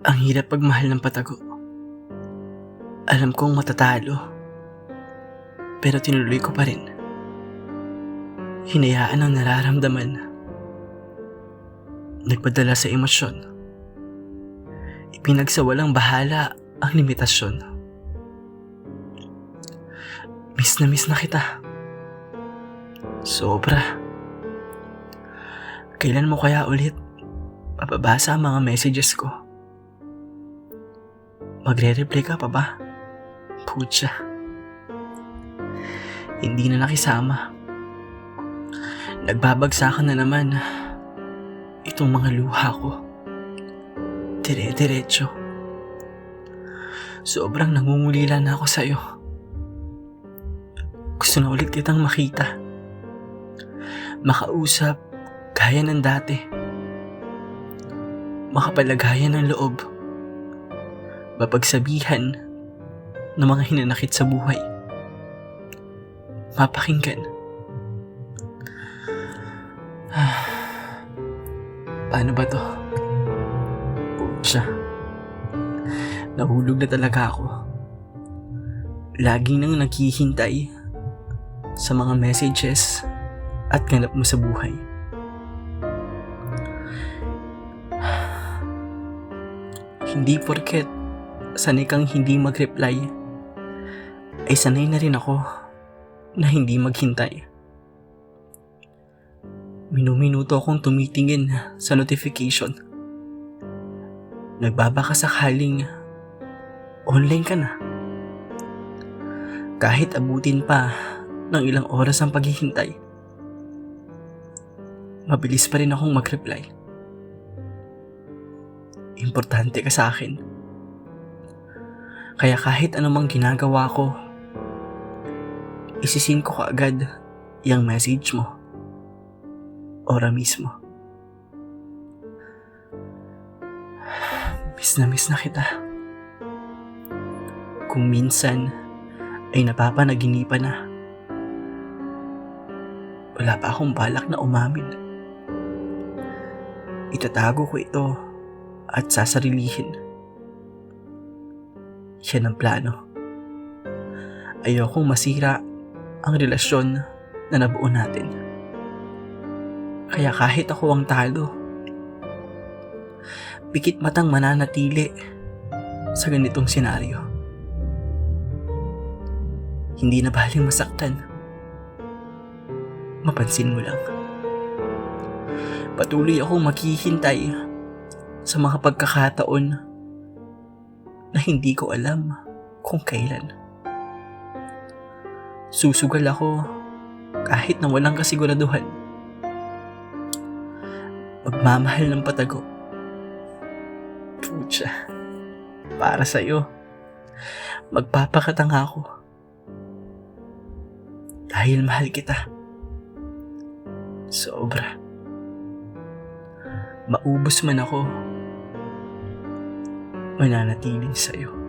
Ang hirap pagmahal ng patago. Alam kong matatalo. Pero tinuloy ko pa rin. Hinayaan ang nararamdaman. Nagpadala sa emosyon. Ipinagsawalang bahala ang limitasyon. Miss na miss na kita. Sobra. Kailan mo kaya ulit mababasa ang mga messages ko? Magre-reply ka pa ba? Pucha. Hindi na nakisama. Nagbabagsakan na naman itong mga luha ko. Dire-diretso. Sobrang nangungulila na ako sa'yo. Gusto na ulit kitang makita. Makausap gaya ng dati. Makapalagayan ng loob. Mapagsabihan ng mga hinanakit sa buhay. Mapakinggan. Ah, Paano ba to? Pucha. Nahulog na talaga ako. Lagi nang naghihintay sa mga messages at ganap mo sa buhay. Hindi porket sanay kang hindi mag-reply, ay sanay na rin ako na hindi maghintay. Minuminuto akong tumitingin sa notification. Nagbabaka sakaling online ka na. Kahit abutin pa ng ilang oras ang paghihintay, mabilis pa rin akong mag-reply. Importante ka sa akin. Kaya kahit anumang ginagawa ko, isisin ko kaagad yung message mo. Ora mismo. Miss na miss na kita. Kung minsan ay napapanaginipan na. Wala pa akong balak na umamin. Itatago ko ito at sasarilihin. Yan ang plano. Ayokong masira ang relasyon na nabuo natin. Kaya kahit ako ang talo, pikit matang mananatili sa ganitong senaryo. Hindi na baling masaktan. Mapansin mo lang. Patuloy akong maghihintay sa mga pagkakataon na hindi ko alam kung kailan. Susugal ako kahit na walang kasiguraduhan. Magmamahal ng patago. Pucha, para sa'yo. Magpapakatanga ako. Dahil mahal kita. Sobra. Maubos man ako, mananatiling sa'yo.